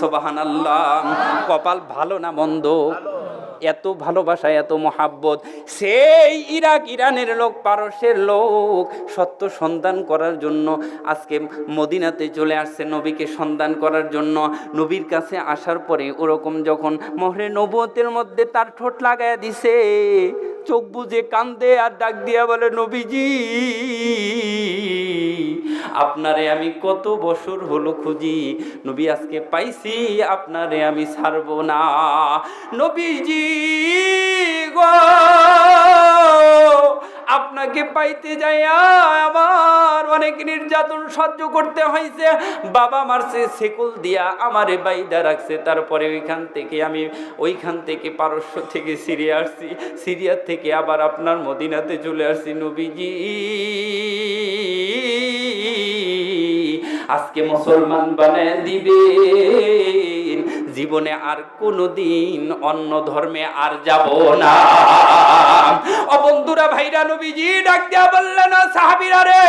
সোবাহান আল্লাহ কপাল ভালো না মন্দ? এত ভালোবাসা, এত মহাব্বত। সেই ইরাক ইরানের লোক, পারস্যের লোক, সত্য সন্ধান করার জন্য আজকে মদিনাতে চলে আসছে নবীকে সন্ধান করার জন্য। নবীর কাছে আসার পরে ওরকম যখন মোহরে নবতের মধ্যে তার ঠোঁট লাগায় দিছে, চোখ বুঝে কান্দে আর ডাক দিয়া বলে, নবীজি আপনারে আমি কত বছর হলো খুঁজি, নবী আজকে পাইছি আপনারে আমি ছাড়বো না। নবীজি গো, আপনাকে পাইতে যাইয়া আমার অনেক নির্যাতন সহ্য করতে হয়েছে বাবা মারছে সেকুল দিয়া আমারে বাইদা রাখছে, তারপরে ওইখান থেকে আমি ওইখান থেকে পারস্য থেকে সিরিয়া আসছি, সিরিয়া থেকে আবার আপনার মদিনাতে চলে আসছি। নবীজি আজকে মুসলমান বানায় দিবে জীবনে আর কোনদিন অন্য ধর্মে আর যাব না। অবন্ধুরা বন্ধুরা, ভাইরা, নবীজি ডাক দিয়া বললেন সাহাবিরা রে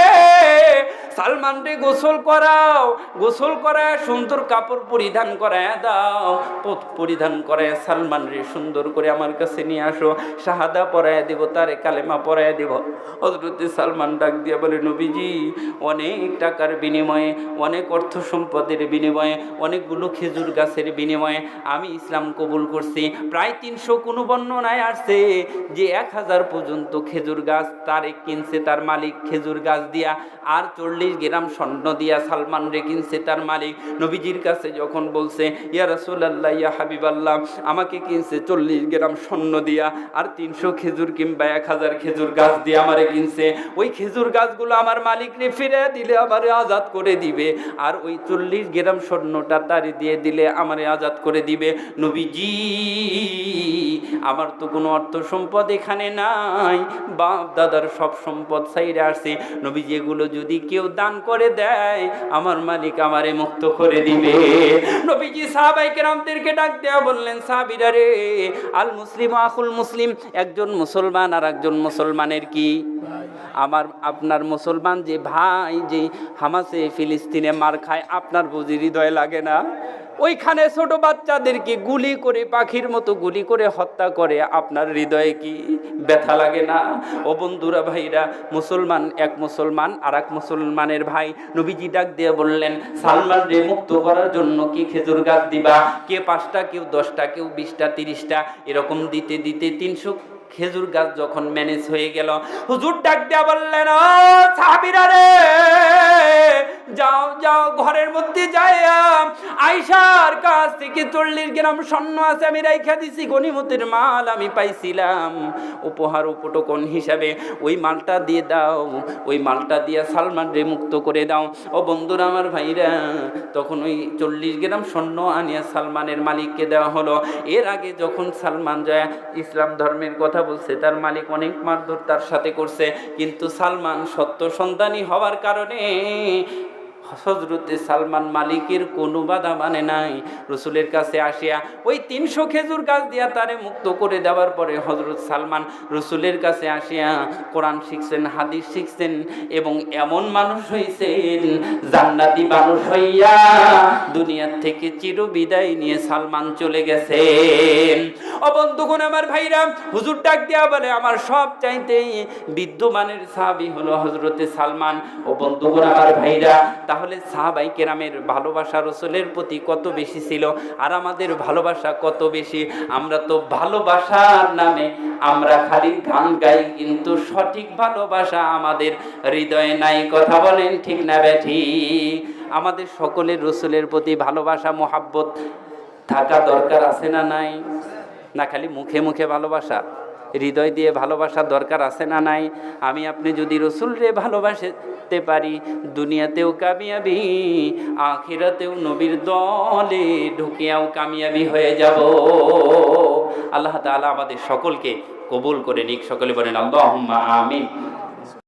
সালমান গোসল করাও। গোসল করায় সুন্দর কাপড় পরিধান করায় দাও। পথ পরিধান করায় সালমান রে, সুন্দর করে আমার কাছে নিয়ে আসো। শাহাদা পরায় দিব, তারে কালেমা পরায় দিব। হজরতে সালমান ডাক দিয়া বলে, নবীজি, অনেক টাকার বিনিময়ে, অনেক অর্থ সম্পদের বিনিময়ে, অনেকগুলো খেজুর গাছের বিনিময়ে আমি ইসলাম কবুল করছি। প্রায় তিনশো কোনো বর্ণনায় আসছে যে এক হাজার পর্যন্ত খেজুর গাছ তার কিনছে, তার মালিক খেজুর গাছ দিয়া, আর চল্লিশ গ্রাম স্বর্ণ দিয়া সালমান রে কিনছে তার মালিক। নবীজির কাছে যখন বলছে, ইয়া রাসূলুল্লাহ, ইয়া হাবিবাল্লাহ, আমাকে কিনছে চল্লিশ গ্রাম স্বর্ণ দিয়া আর তিনশো খেজুর কিংবা এক হাজার খেজুর গাছ দিয়ে আমারে কিনছে। ওই খেজুর গাছগুলো আমার মালিক রে ফিরে দিলে আমারে আজাদ করে দিবে আর ওই চল্লিশ গ্রাম স্বর্ণটা তারি দিয়ে দিলে আমারে আজাদ করে দিবে। নবীজি, আমার তো কোনো অর্থ সম্পদ এখানে নাই। বাপ দাদার সব সম্পদ সাইরে আসছে। নবীজি, এগুলো যদি কেউ দান করে দেয়, আমার মালিক আমারে মুক্ত করে দিবে। নবীজি সাহাবাই কেরামদেরকে ডাক দেওয়া বললেন, সাহাবিরা রে আল মুসলিম আকুল মুসলিম, একজন মুসলমান আর একজন মুসলমানের কি? আমার, আপনার মুসলমান যে ভাই যে হামাসে ফিলিস্তিনে মার খায়, আপনার বুঝি হৃদয় লাগে না? ওইখানে ছোট বাচ্চাদেরকে গুলি করে, পাখির মতো গুলি করে হত্যা করে। আপনার হৃদয়ে কি ব্যথা লাগে না? ও বন্ধুরা, ভাইরা, মুসলমান এক মুসলমান আর এক মুসলমানের ভাই নবীজি ডাক দিয়ে বললেন সালমান রে মুক্ত করার জন্য কি খেজুর গাছ দিবা? কে পাঁচটা, কেউ দশটা, কেউ বিশটা, তিরিশটা? এরকম দিতে দিতে তিনশো খেজুর গাছ যখন ম্যানেজ হয়ে গেল, হুজুর ডাক দেয়া বললেন, ও সাহাবিরা রে, যাও যাও, ঘরের মধ্যে যাই আইসার কাছ থেকে চল্লিশ গ্রাম স্বর্ণ আছে, আমি রাইখা দিছি গনিমতের মাল আমি পাইছিলাম। উপহার উপটকন হিসাবে ওই মালটা দিয়ে দাও, ওই মালটা দিয়ে সালমান রে মুক্ত করে দাও। ও বন্ধুরা, আমার ভাইরা, তখন ওই চল্লিশ গ্রাম স্বর্ণ আনিয়া সালমানের মালিককে দেওয়া হলো। এর আগে যখন সালমান জয়া ইসলাম ধর্মের কথা বলছে, তার মালিক অনেক মারধর তার সাথে করছে, কিন্তু সালমান সত্য সন্তানী হওয়ার কারণে হজরতে সালমান মালিকের কোনো বাধা মানে নাই। রসুলের কাছে আসিয়া ওই তিনশো খেজুর গাছ দিয়া তারে মুক্ত করে দেওয়ার পরে হজরত সালমান রসুলের কাছে আসিয়া কোরআন শিখছেন, হাদিস শিখছেন এবং এমন মানুষ হইছেন, জান্নাতি মানুষ হইয়া দুনিয়ার থেকে চির বিদায় নিয়ে সালমান চলে গেছেন। ও বন্ধুগণ আমার ভাইরা, হুজুর ডাক দেওয়া বলে, আমার সব চাইতে বিদ্যমানের সাহাবি হলো হজরতে সালমান। ও বন্ধুগণ আমার ভাইরা, তাহলে সাহাবাই কেরামের ভালোবাসা রসুলের প্রতি কত বেশি ছিল? আর আমাদের ভালোবাসা কত বেশি? আমরা তো ভালোবাসার নামে আমরা খালি গান গাই, কিন্তু সঠিক ভালোবাসা আমাদের হৃদয়ে নাই। কথা বলেন ঠিক না ব্যাঠি আমাদের সকলের রসুলের প্রতি ভালোবাসা, মোহাব্বত থাকা দরকার আছে না নাই? না, খালি মুখে মুখে ভালোবাসা। হৃদয় দিয়ে ভালোবাসার দরকার আছে না নাই? আমি আপনি যদি রসুল রে ভালোবাসতে পারি, দুনিয়াতেও কামিয়াবি, আখিরাতেও নবীর দলে ঢুকিয়াও কামিয়াবি হয়ে যাব। আল্লাহ তালা আমাদের সকলকে কবুল করে নিক। সকলে বলেন আল্লাহ আমিন।